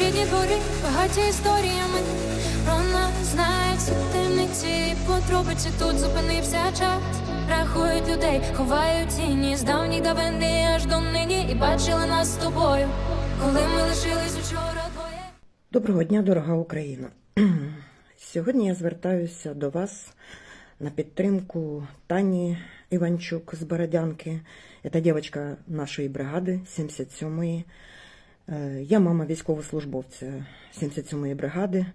Рідні двори, багаті історіями. Про нас знають всі темниці. Подробиці тут зупинився час. Рахують людей, ховають тіні з давніх давини аж до нині. І бачили нас з тобою, коли ми лишились учора двоє. Доброго дня, дорога Україна. Сьогодні я звертаюся до вас на підтримку Тані Іванчук з Бородянки. Це дівчинка нашої бригади 77-ї. Е, Я мама військовослужбовця 77-ї бригади,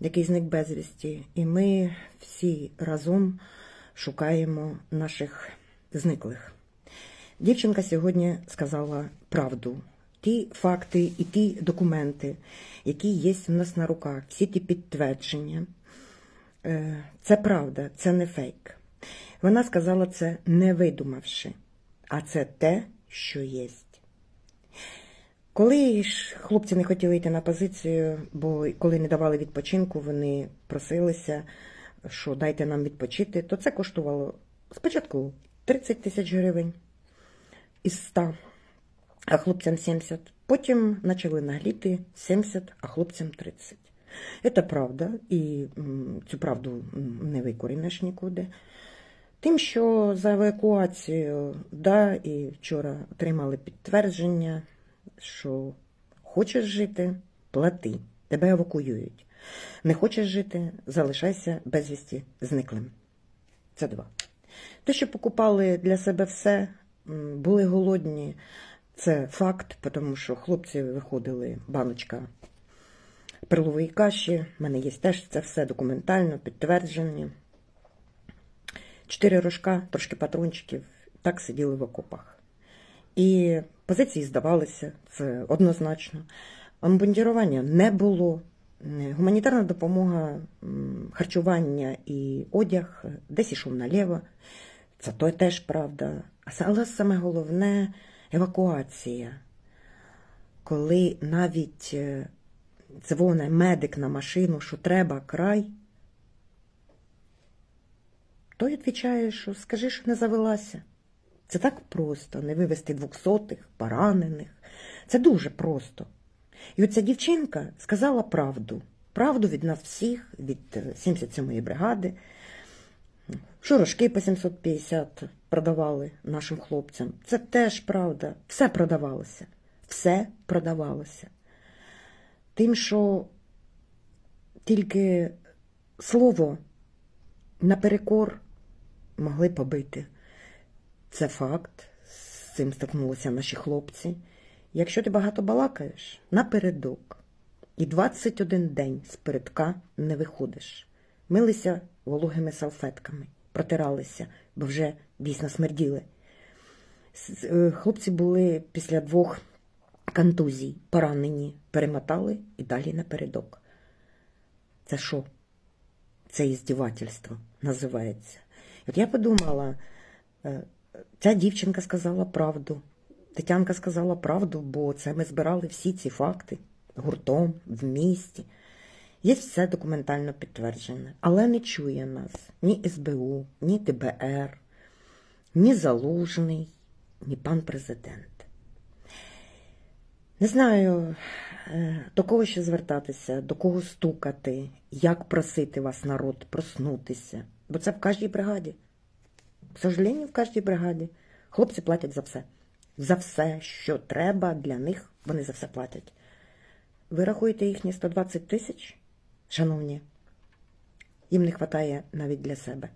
який зник безвісті. І ми всі разом шукаємо наших зниклих. Дівчинка сьогодні сказала правду. Ті факти і ті документи, які є в нас на руках, всі ті підтвердження, е, це правда, це не фейк. Вона сказала це не видумавши, а це те, що є. Коли ж хлопці не хотіли йти на позицію, бо коли не давали відпочинку, вони просилися, що дайте нам відпочити, то це коштувало спочатку 30 тисяч гривень із 100, а хлопцям 70. Потім почали нагліти 70, а хлопцям 30. Це правда, і цю правду не викорінеш нікуди. Тим, що за евакуацію, да, і вчора отримали підтвердження, що хочеш жити, плати, тебе евакуюють. Не хочеш жити, залишайся безвісті зниклим. Це два. Те, що покупали для себе все, були голодні, це факт, тому що хлопці виходили баночка перлової каші. У мене є теж це все документально, підтвердження. Чотири рожка, трошки патрончиків, так сиділи в окопах. І позиції здавалися, це однозначно. Амбундірування не було. Гуманітарна допомога, харчування і одяг десь ішов наліво. Це то теж правда. Але саме головне евакуація. Коли навіть е, дзвоне медик на машину, що треба край, той відповідає, що скажи, що не завелася. Це так просто не вивезти двохсотих, поранених. Це дуже просто. І оця дівчинка сказала правду. Правду від нас всіх, від е, 77-ї бригади. Що рожки по 750 продавали нашим хлопцям. Це теж правда. Все продавалося. Все продавалося. Тим, що тільки слово наперекор могли побити. Це факт. З цим стикнулися наші хлопці. Якщо ти багато балакаєш, напередок. І 21 день з передка не виходиш. Милися вологими салфетками, протиралися, бо вже дійсно смерділи. Е, Хлопці були після двох контузій поранені, перемотали і далі напередок. Це що? Це іздівательство називається. От я подумала, е, ця дівчинка сказала правду. Тетянка сказала правду, бо це ми збирали всі ці факти гуртом, в місті. Є все документально підтверджене, але не чує нас ні СБУ, ні ДБР, ні Залужний, ні пан президент. Не знаю, е, до кого ще звертатися, до кого стукати, як просити вас, народ, проснутися. Бо це в кожній бригаді. К сожалению, в кожній бригаді. Хлопці платять за все. За все, що треба для них, вони за все платять. Ви рахуєте їхні 120 тисяч, шановні? Їм не вистачає навіть для себе.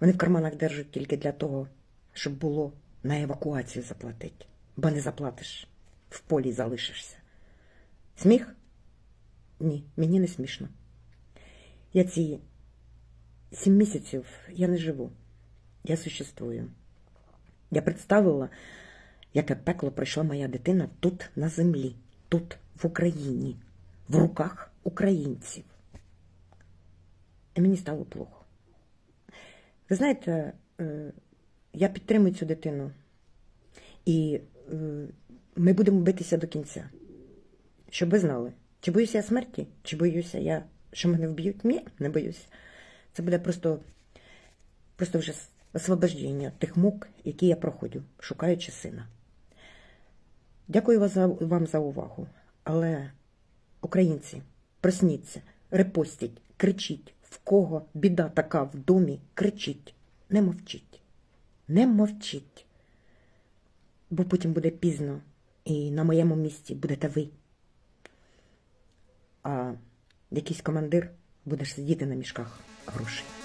Вони в карманах держать тільки для того, щоб було на евакуацію заплатити. Бо не заплатиш, в полі залишишся. Сміх? Ні, мені не смішно. Я ці сім місяців я не живу. Я существую. Я представила, яке пекло пройшла моя дитина тут, на землі, тут, в Україні, в руках українців. І мені стало плохо. Ви знаєте, е, я підтримую цю дитину. І е, ми будемо битися до кінця. Щоб ви знали, чи боюся я смерті, чи боюся я, що мене вб'ють? Ні, не боюся. Це буде просто, просто вже освобождення тих мук, які я проходжу, шукаючи сина. Дякую вам за увагу. Але Українці, просніться, репостіть, кричіть, в кого біда така в домі, кричіть, не мовчіть, не мовчіть. Бо потім буде пізно, і на моєму місці будете ви. А якийсь командир будеш сидіти на мішках грошей.